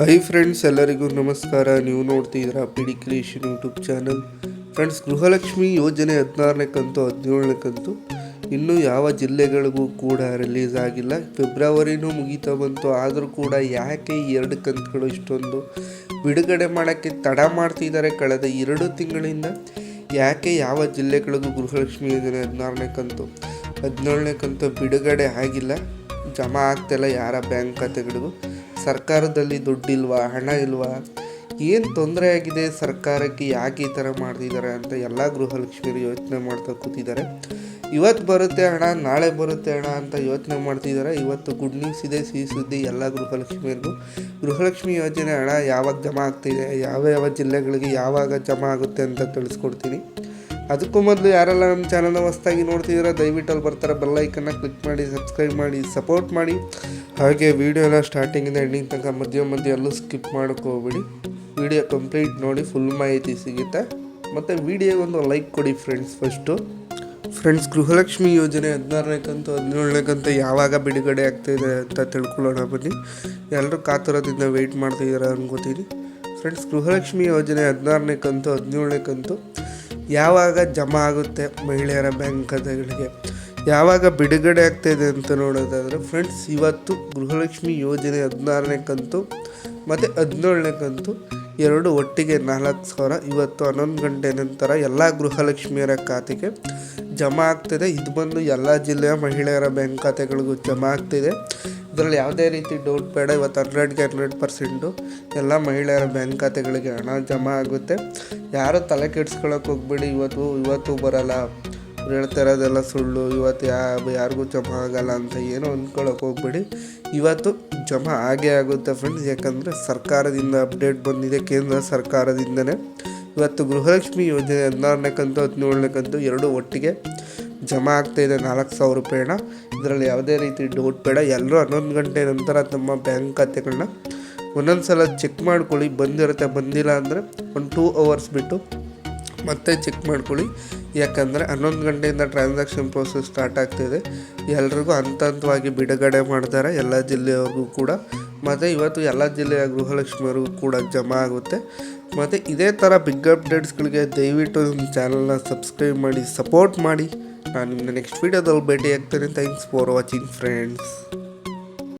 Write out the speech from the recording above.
Hi friends ಎಲ್ಲರಿಗೂ ನಮಸ್ಕಾರ. ನೀವು ನೋಡ್ತಿದ್ದೀರಾ P D creation YouTube channel friends Gruhalakshmi ಯೋಜನೆ ಹದಿನಾರನೇ ಕಂತು, ಹದಿನೇಳನೇ ಕಂತು ಇನ್ನೂ ಯಾವ ಜಿಲ್ಲೆಗಳಿಗೂ ಕೂಡ ರಿಲೀಸ್ ಆಗಿಲ್ಲ. ಫೆಬ್ರವರಿನೂ ಮುಗೀತಾ ಬಂತು. ಆದರೂ ಕೂಡ ಯಾಕೆ ಈ ಎರಡು ಕಂತುಗಳು ಇಷ್ಟೊಂದು ಬಿಡುಗಡೆ ಮಾಡೋಕ್ಕೆ ತಡ ಮಾಡ್ತಿದ್ದಾರೆ ಕಳೆದ ಎರಡು ತಿಂಗಳಿಂದ? ಯಾಕೆ ಯಾವ ಜಿಲ್ಲೆಗಳಿಗೂ ಗೃಹಲಕ್ಷ್ಮಿ ಯೋಜನೆ ಹದಿನಾರನೇ ಕಂತು, ಹದಿನೇಳನೇ ಕಂತು ಬಿಡುಗಡೆ ಆಗಿಲ್ಲ? ಜಮಾ ಆಗ್ತಿಲ್ಲ ಯಾರ ಬ್ಯಾಂಕ್ ಖಾತೆಗಳಿಗೂ. ಸರ್ಕಾರದಲ್ಲಿ ದುಡ್ಡಿಲ್ವಾ, ಹಣ ಇಲ್ವಾ? ಏನು ತೊಂದರೆ ಆಗಿದೆ? ಸರ್ಕಾರಕ್ಕೆ ಯಾಕೆ ಈ ಥರ ಮಾಡ್ತಿದ್ದಾರೆ ಅಂತ ಎಲ್ಲ ಗೃಹಲಕ್ಷ್ಮಿಯರು ಯೋಚನೆ ಮಾಡ್ತಾ ಕೂತಿದ್ದಾರೆ. ಇವತ್ತು ಬರುತ್ತೆ ಹಣ, ನಾಳೆ ಬರುತ್ತೆ ಹಣ ಅಂತ ಯೋಚನೆ ಮಾಡ್ತಿದ್ದಾರೆ. ಇವತ್ತು ಗುಡ್ ನ್ಯೂಸ್ ಇದೆ ಸಿಹಿ ಸುದ್ದಿ ಎಲ್ಲ ಗೃಹಲಕ್ಷ್ಮಿಯರಿಗೂ. ಗೃಹಲಕ್ಷ್ಮಿ ಯೋಜನೆ ಹಣ ಯಾವಾಗ ಜಮಾ ಆಗ್ತಿದೆ ಯಾವ ಯಾವ ಜಿಲ್ಲೆಗಳಿಗೆ ಯಾವಾಗ ಜಮಾ ಆಗುತ್ತೆ ಅಂತ ತಿಳಿಸ್ಕೊಡ್ತೀನಿ. ಅದಕ್ಕೂ ಮೊದಲು ಯಾರೆಲ್ಲ ನಮ್ಮ ಚಾನಲ್ನ ಹೊಸ್ದಾಗಿ ನೋಡ್ತಿದ್ದೀರಾ, ದಯವಿಟ್ಟು ಅಲ್ಲಿ ಬರ್ತಾರೆ ಬೆಲ್ಲೈಕನ್ನ ಕ್ಲಿಕ್ ಮಾಡಿ ಸಬ್ಸ್ಕ್ರೈಬ್ ಮಾಡಿ ಸಪೋರ್ಟ್ ಮಾಡಿ. ಹಾಗೆ ವೀಡಿಯೋನ ಸ್ಟಾರ್ಟಿಂಗಿಂದ ಎಂಡಿಂಗ್ ತನಕ ಮಧ್ಯ ಮಧ್ಯ ಎಲ್ಲೂ ಸ್ಕಿಪ್ ಹೋಗ್ಬೇಡಿ ವಿಡಿಯೋ ಕಂಪ್ಲೀಟ್ ನೋಡಿ ಫುಲ್ ಮಾಹಿತಿ ಸಿಗುತ್ತೆ. ಮತ್ತು ವಿಡಿಯೋಗೆ ಒಂದು ಲೈಕ್ ಕೊಡಿ ಫ್ರೆಂಡ್ಸ್ ಫಸ್ಟು ಫ್ರೆಂಡ್ಸ್ ಗೃಹಲಕ್ಷ್ಮಿ ಯೋಜನೆ ಹದಿನಾರನೇ ಕಂತು, ಹದಿನೇಳನೇ ಕಂತು ಯಾವಾಗ ಬಿಡುಗಡೆ ಆಗ್ತಾಯಿದೆ ಅಂತ ತಿಳ್ಕೊಳ್ಳೋಣ ಬನ್ನಿ. ಎಲ್ಲರೂ ಕಾತುರದಿಂದ ವೆಯ್ಟ್ ಮಾಡ್ತಿದ್ದೀರಾ ಅನ್ಕೋತೀನಿ ಫ್ರೆಂಡ್ಸ್ ಗೃಹಲಕ್ಷ್ಮಿ ಯೋಜನೆ ಹದಿನಾರನೇ ಕಂತು, ಹದಿನೇಳನೇ ಕಂತು. ಯಾವಾಗ ಜಮಾ ಆಗುತ್ತೆ ಮಹಿಳೆಯರ ಬ್ಯಾಂಕ್ ಖಾತೆಗಳಿಗೆ? ಯಾವಾಗ ಬಿಡುಗಡೆ ಆಗ್ತಾಯಿದೆ ಅಂತ ನೋಡೋದಾದರೆ ಫ್ರೆಂಡ್ಸ್ ಇವತ್ತು ಗೃಹಲಕ್ಷ್ಮಿ ಯೋಜನೆ ಹದಿನಾರನೇ ಕಂತು ಮತ್ತು ಹದಿನೇಳನೇ ಕಂತು ಎರಡು ಒಟ್ಟಿಗೆ ನಾಲ್ಕು ಸಾವಿರ, ಇವತ್ತು ಹನ್ನೊಂದು ಗಂಟೆ ನಂತರ ಎಲ್ಲ ಗೃಹಲಕ್ಷ್ಮಿಯರ ಖಾತೆಗೆ ಜಮಾ ಆಗ್ತಿದೆ. ಇದು ಬಂದು ಎಲ್ಲ ಜಿಲ್ಲೆಯ ಮಹಿಳೆಯರ ಬ್ಯಾಂಕ್ ಖಾತೆಗಳಿಗೂ ಜಮಾ ಆಗ್ತಿದೆ. ಇದರಲ್ಲಿ ಯಾವುದೇ ರೀತಿ ಡೌಟ್ ಬೇಡ. ಇವತ್ತು ಹಂಡ್ರೆಡ್ಗೆ ಹಂಡ್ರೆಡ್ ಪರ್ಸೆಂಟು ಎಲ್ಲ ಮಹಿಳೆಯರ ಬ್ಯಾಂಕ್ ಖಾತೆಗಳಿಗೆ ಹಣ ಜಮಾ ಆಗುತ್ತೆ. ಯಾರು ತಲೆ ಕೆಡ್ಸ್ಕೊಳಕ್ಕೆ ಹೋಗ್ಬೇಡಿ. ಇವತ್ತು ಇವತ್ತು ಬರಲ್ಲ. ಹೇಳ್ತಾ ಇರೋದೆಲ್ಲ ಸುಳ್ಳು. ಇವತ್ತು ಯಾ, ಯಾರಿಗೂ ಜಮಾ ಆಗಲ್ಲ ಅಂತ ಏನೋ ಅಂದ್ಕೊಳಕ್ಕೆ ಹೋಗ್ಬೇಡಿ. ಇವತ್ತು ಜಮಾ ಆಗೇ ಆಗುತ್ತೆ ಫ್ರೆಂಡ್ಸ್ ಯಾಕಂದರೆ ಸರ್ಕಾರದಿಂದ ಅಪ್ಡೇಟ್ ಬಂದಿದೆ. ಕೇಂದ್ರ ಸರ್ಕಾರದಿಂದನೇ. ಇವತ್ತು ಗೃಹಲಕ್ಷ್ಮಿ ಯೋಜನೆ ಹದಿನಾರನೇ ಕಂತು, ಹದಿನೇಳನೇ ಕಂತು ಎರಡು ಒಟ್ಟಿಗೆ ಜಮಾ ಆಗ್ತಾ ಇದೆ ನಾಲ್ಕು ಸಾವಿರ ರೂಪಾಯಿನ. ಇದರಲ್ಲಿ ಯಾವುದೇ ರೀತಿ ಡೌಟ್ ಬೇಡ. ಎಲ್ಲರೂ ಹನ್ನೊಂದು ಗಂಟೆ ನಂತರ ತಮ್ಮ ಬ್ಯಾಂಕ್ ಖಾತೆಗಳನ್ನ ಒಂದೊಂದು ಸಲ ಚೆಕ್ ಮಾಡ್ಕೊಳ್ಳಿ. ಬಂದಿರುತ್ತೆ, ಬಂದಿಲ್ಲ ಅಂದರೆ ಒಂದು ಟೂ ಅವರ್ಸ್ ಬಿಟ್ಟು ಮತ್ತೆ ಚೆಕ್ ಮಾಡ್ಕೊಳ್ಳಿ. ಯಾಕಂದರೆ ಹನ್ನೊಂದು ಗಂಟೆಯಿಂದ ಟ್ರಾನ್ಸಾಕ್ಷನ್ ಪ್ರೋಸೆಸ್ ಸ್ಟಾರ್ಟ್ ಆಗ್ತಿದೆ ಎಲ್ರಿಗೂ ಹಂತ ಹಂತವಾಗಿ ಬಿಡುಗಡೆ ಮಾಡ್ತಾರೆ. ಎಲ್ಲ ಜಿಲ್ಲೆಯವ್ರಿಗೂ ಕೂಡ. ಮತ್ತು ಇವತ್ತು ಎಲ್ಲ ಜಿಲ್ಲೆಯ ಗೃಹಲಕ್ಷ್ಮಿಯವ್ರಿಗೂ ಕೂಡ ಜಮಾ ಆಗುತ್ತೆ. ಮತ್ತು ಇದೇ ಥರ ಬಿಗ್ ಅಪ್ಡೇಟ್ಸ್ಗಳಿಗೆ ದಯವಿಟ್ಟು ನಮ್ಮ ಚಾನಲ್ನ ಸಬ್ಸ್ಕ್ರೈಬ್ ಮಾಡಿ ಸಪೋರ್ಟ್ ಮಾಡಿ. ನಾನು ನಿಮ್ಮನ್ನ ನೆಕ್ಸ್ಟ್ ವೀಡಿಯೋದಲ್ಲಿ ಭೇಟಿ ಥ್ಯಾಂಕ್ಸ್ ಫಾರ್ ವಾಚಿಂಗ್ ಫ್ರೆಂಡ್ಸ್